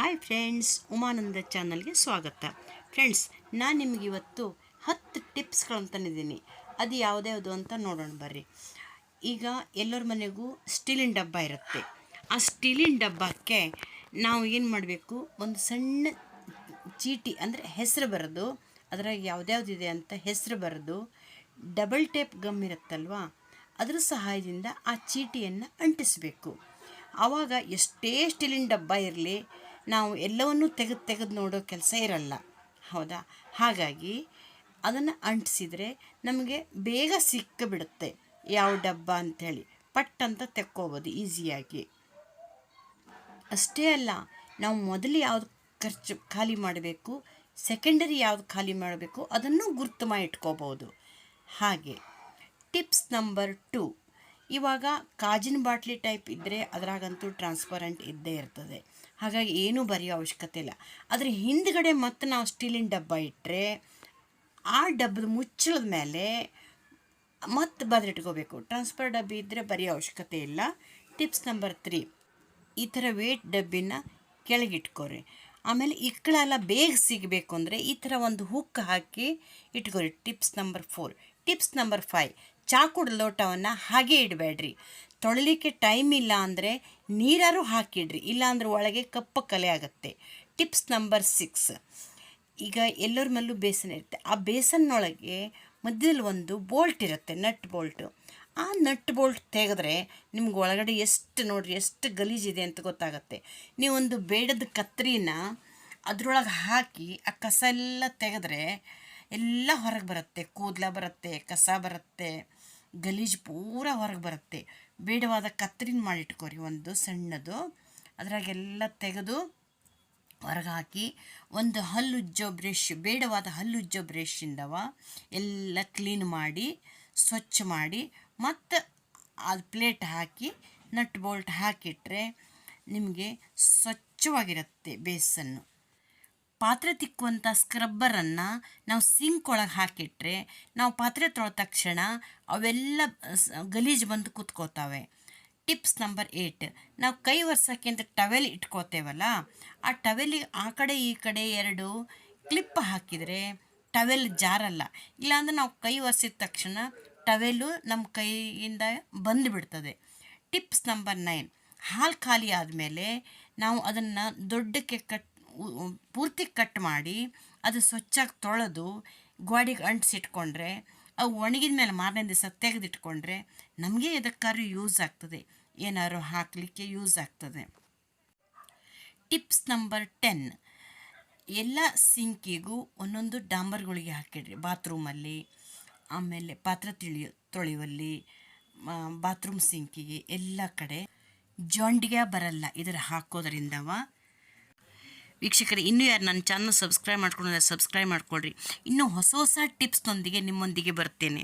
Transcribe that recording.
Hi friends Umananda ಚಾನಲ್ಗೆ ಸ್ವಾಗತ. Friends ನಾನು ನಿಮಗೆ ಇವತ್ತು ಹತ್ತು ಟಿಪ್ಸ್ಗಳನ್ನು ತಂದಿದ್ದೀನಿ ಅದು ಯಾವುದ್ಯಾವುದು ಅಂತ ನೋಡೋಣ ಬರ್ರಿ. ಈಗ ಎಲ್ಲರ ಮನೆಗೂ ಸ್ಟೀಲಿನ ಡಬ್ಬ ಇರುತ್ತೆ. ಆ ಸ್ಟೀಲಿನ ಡಬ್ಬಕ್ಕೆ ನಾವು ಏನು ಮಾಡಬೇಕು? ಒಂದು ಸಣ್ಣ ಚೀಟಿ, ಅಂದರೆ ಹೆಸರು ಬರೆದು. ಅದ್ರಾಗ ಯಾವ್ದ್ಯಾವ್ದಿದೆ ಅಂತ ಹೆಸರು ಬರೆದು. ಡಬಲ್ ಟೇಪ್ ಗಮ್ ಇರುತ್ತಲ್ವಾ? ಅದರ ಸಹಾಯದಿಂದ ಆ ಚೀಟಿಯನ್ನು ಅಂಟಿಸಬೇಕು. ಆವಾಗ ಎಷ್ಟೇ ಸ್ಟೀಲಿನ ಡಬ್ಬ ಇರಲಿ ನಾವು ಎಲ್ಲವನ್ನೂ ತೆಗೆದು ತೆಗೆದು ನೋಡೋ ಕೆಲಸ ಇರಲ್ಲ. ಹೌದಾ? ಹಾಗಾಗಿ ಅದನ್ನು ಅಂಟಿಸಿದರೆ ನಮಗೆ ಬೇಗ ಸಿಕ್ಕಿಬಿಡುತ್ತೆ. ಯಾವ ಡಬ್ಬ ಅಂಥೇಳಿ. ಪಟ್ ಅಂತ ತೆಕ್ಕೋಬೋದು ಈಸಿಯಾಗಿ. ಅಷ್ಟೇ ಅಲ್ಲ, ನಾವು ಮೊದಲು ಯಾವುದು ಖರ್ಚು ಖಾಲಿ ಮಾಡಬೇಕು, ಸೆಕೆಂಡರಿ ಯಾವುದು ಖಾಲಿ ಮಾಡಬೇಕು, ಅದನ್ನು ಗುರ್ತು ಮಾಡಿ ಇಟ್ಕೋಬೋದು. ಹಾಗೆ, ಟಿಪ್ಸ್ ನಂಬರ್ ಟು. ಇವಾಗ ಕಾಜಿನ ಬಾಟ್ಲಿ ಟೈಪ್ ಇದ್ದರೆ ಅದರಾಗಂತೂ ಟ್ರಾನ್ಸ್ಪರೆಂಟ್ ಇದ್ದೇ ಇರ್ತದೆ. ಹಾಗಾಗಿ ಏನೂ ಬರೆಯೋ ಅವಶ್ಯಕತೆ ಇಲ್ಲ. ಅದ್ರ ಹಿಂದ್ಗಡೆ ಮತ್ತೆ ನಾವು ಸ್ಟೀಲಿನ ಡಬ್ಬ ಇಟ್ಟರೆ ಆ ಡಬ್ಬದ ಮುಚ್ಚಳದ ಮೇಲೆ ಮತ್ತೆ ಬದಲಿಟ್ಕೋಬೇಕು ಟ್ರಾನ್ಸ್ಫರ್ ಡಬ್ಬಿ ಇದ್ದರೆ ಬರೆಯೋ ಅವಶ್ಯಕತೆ ಇಲ್ಲ. ಟಿಪ್ಸ್ ನಂಬರ್ ತ್ರೀ ಈ ಥರ ವೇಟ್ ಡಬ್ಬಿನ ಕೆಳಗಿಟ್ಕೋರಿ. ಆಮೇಲೆ ಇಕ್ಕಳೆಲ್ಲ ಬೇಗ ಸಿಗಬೇಕು ಅಂದರೆ ಈ ಥರ ಒಂದು ಹುಕ್ ಹಾಕಿ ಇಟ್ಕೋರಿ. Tips number four tips number five, ಚಾಕುಡ ಲೋಟವನ್ನು ಹಾಗೆ ಇಡಬೇಡ್ರಿ. ತೊಳಲಿಕ್ಕೆ ಟೈಮ್ ಇಲ್ಲ ಅಂದರೆ ನೀರಾರು ಹಾಕಿಡ್ರಿ, ಇಲ್ಲಾಂದ್ರೆ ಒಳಗೆ ಕಪ್ಪ ಕಲೆ ಆಗುತ್ತೆ. ಟಿಪ್ಸ್ ನಂಬರ್ ಸಿಕ್ಸ್, ಈಗ ಎಲ್ಲರ ಮೇಲೂ ಬೇಸನ್ ಇರುತ್ತೆ. ಆ ಬೇಸನ್ನೊಳಗೆ ಮಧ್ಯದಲ್ಲಿ ಒಂದು ಬೋಲ್ಟ್ ಇರುತ್ತೆ, ನಟ್ ಬೋಲ್ಟು. ಆ ನಟ್ ಬೋಲ್ಟ್ ತೆಗೆದ್ರೆ ನಿಮ್ಗೆ ಒಳಗಡೆ ಎಷ್ಟು ನೋಡ್ರಿ, ಎಷ್ಟು ಗಲೀಜಿದೆ ಅಂತ ಗೊತ್ತಾಗುತ್ತೆ. ನೀವೊಂದು ಬೇಡದ ಕತ್ರಿನ ಅದರೊಳಗೆ ಹಾಕಿ ಆ ಕಸ ಎಲ್ಲ ತೆಗೆದ್ರೆ ಎಲ್ಲ ಹೊರಗೆ ಬರುತ್ತೆ. ಕೂದಲ ಬರುತ್ತೆ, ಕಸ ಬರುತ್ತೆ, ಗಲೀಜು ಪೂರ ಹೊರಗೆ ಬರುತ್ತೆ. ಬೇಡವಾದ ಕತ್ರಿನ ಮಾಡಿಟ್ಕೋರಿ, ಒಂದು ಸಣ್ಣದು. ಅದರಾಗೆಲ್ಲ ತೆಗೆದು ಹೊರಗೆ ಹಾಕಿ ಒಂದು ಹಲ್ಲುಜ್ಜೋ ಬ್ರಷ್, ಬೇಡವಾದ ಹಲ್ಲುಜ್ಜೋ ಬ್ರಷಿಂದವ ಎಲ್ಲ ಕ್ಲೀನ್ ಮಾಡಿ, ಸ್ವಚ್ಛ ಮಾಡಿ, ಮತ್ತು ಅದು ಪ್ಲೇಟ್ ಹಾಕಿ, ನಟ್ ಬೋಲ್ಟ್ ಹಾಕಿಟ್ರೆ ನಿಮಗೆ ಸ್ವಚ್ಛವಾಗಿರುತ್ತೆ ಬೇಸನ್ನು. ಪಾತ್ರೆ ತಿಕ್ಕುವಂಥ ಸ್ಕ್ರಬ್ಬರನ್ನು ನಾವು ಸಿಂಕ್ ಒಳಗೆ ಹಾಕಿಟ್ರೆ, ನಾವು ಪಾತ್ರೆ ತೊಳೆದ ತಕ್ಷಣ ಅವೆಲ್ಲ ಗಲೀಜು ಬಂದು ಕೂತ್ಕೋತಾವೆ. ಟಿಪ್ಸ್ ನಂಬರ್ ಏಯ್ಟ್ ನಾವು ಕೈ ಒರೆಸೋಕ್ಕಿಂತ ಟವೆಲ್ ಇಟ್ಕೋತೇವಲ್ಲ, ಆ ಟವೆಲಿಗೆ ಆ ಕಡೆ ಈ ಕಡೆ ಎರಡು ಕ್ಲಿಪ್ ಹಾಕಿದರೆ ಟವೆಲ್ ಜಾರಲ್ಲ. ಇಲ್ಲಾಂದ್ರೆ ನಾವು ಕೈ ಒರೆಸಿದ ತಕ್ಷಣ ಟವೆಲು ನಮ್ಮ ಕೈಯಿಂದ ಬಂದುಬಿಡ್ತದೆ ಟಿಪ್ಸ್ ನಂಬರ್ ನೈನ್, ಹಾಲು ಖಾಲಿ ಆದಮೇಲೆ ನಾವು ಅದನ್ನು ದೊಡ್ಡಕ್ಕೆ ಕಟ್ ಪೂರ್ತಿ ಕಟ್ ಮಾಡಿ ಅದು ಸ್ವಚ್ಛಾಗಿ ತೊಳೆದು ಗೋಡೆಗೆ ಅಂಟಿಸಿಟ್ಕೊಂಡ್ರೆ, ಅವು ಒಣಗಿದ ಮೇಲೆ ಮಾರನೇ ದಿವಸ ತೆಗೆದಿಟ್ಕೊಂಡ್ರೆ ನಮಗೆ ಎದಕ್ಕಾದ್ರೂ ಯೂಸ್ ಆಗ್ತದೆ. ಏನಾದ್ರು ಹಾಕಲಿಕ್ಕೆ ಯೂಸ್ ಆಗ್ತದೆ. Tips number ten. ಎಲ್ಲ ಸಿಂಕಿಗೂ ಒಂದೊಂದು ಡಾಂಬರ್ಗಳಿಗೆ ಹಾಕಿಡ್ರಿ. ಬಾತ್ರೂಮಲ್ಲಿ, ಆಮೇಲೆ ಪಾತ್ರೆ ತಿಳಿಯೋ, ತೊಳೆಯುವಲ್ಲಿ ಬಾತ್ರೂಮ್ ಸಿಂಕಿಗೆ ಎಲ್ಲ ಕಡೆ ಜೊಂಡಿಗೆ ಬರಲ್ಲ. ಇದರ ಹಾಕೋದ್ರಿಂದವ ವೀಕ್ಷಕರೇ, ಇನ್ನೂ ಯಾರು ನನ್ನ ಚಾನಲ್ ಸಬ್ಸ್ಕ್ರೈಬ್ ಮಾಡ್ಕೊಂಡ್ರೆ ಸಬ್ಸ್ಕ್ರೈಬ್ ಮಾಡ್ಕೊಳ್ರಿ. ಇನ್ನೂ ಹೊಸ ಹೊಸ ಟಿಪ್ಸ್ನೊಂದಿಗೆ ನಿಮ್ಮೊಂದಿಗೆ ಬರ್ತೇನೆ.